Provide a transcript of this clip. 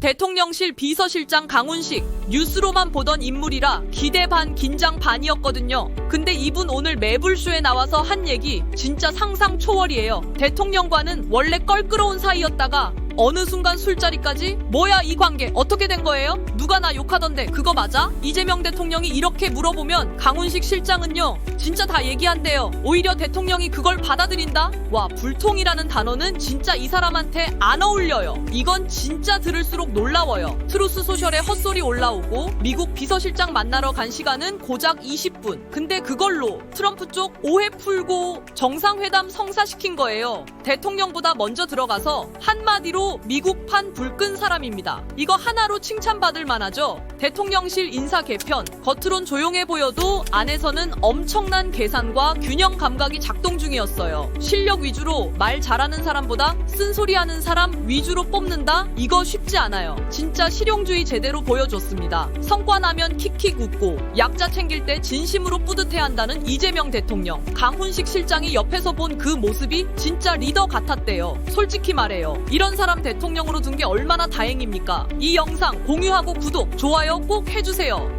대통령실 비서실장 강훈식 뉴스로만 보던 인물이라 기대 반 긴장 반이었거든요. 근데 이분 오늘 매불쇼에 나와서 한 얘기 진짜 상상 초월이에요. 대통령과는 원래 껄끄러운 사이였다가 어느 순간 술자리까지? 뭐야 이 관계 어떻게 된 거예요? 누가 나 욕하던데 그거 맞아? 이재명 대통령이 이렇게 물어보면 강훈식 실장은요 진짜 다 얘기한대요 오히려 대통령이 그걸 받아들인다? 와 불통이라는 단어는 진짜 이 사람한테 안 어울려요 이건 진짜 들을수록 놀라워요 트루스 소셜에 헛소리 올라오고 미국 비서실장 만나러 간 시간은 고작 20분 근데 그걸로 트럼프 쪽 오해 풀고 정상회담 성사시킨 거예요 대통령보다 먼저 들어가서 한마디로 미국판 불끈 사람입니다. 이거 하나로 칭찬받을 만하죠. 대통령실 인사 개편 겉으론 조용해 보여도 안에서는 엄청난 계산과 균형 감각이 작동 중이었어요. 실력 위주로 말 잘하는 사람보다 쓴소리하는 사람 위주로 뽑는다? 이거 쉽지 않아요. 진짜 실용주의 제대로 보여줬습니다. 성과 나면 킥킥 웃고 약자 챙길 때 진심으로 뿌듯해한다는 이재명 대통령. 강훈식 실장이 옆에서 본 그 모습이 진짜 리더 같았대요. 솔직히 말해요. 이런 사람 대통령으로 둔 게 얼마나 다행입니까? 이 영상 공유하고 구독, 좋아요 꼭 해주세요.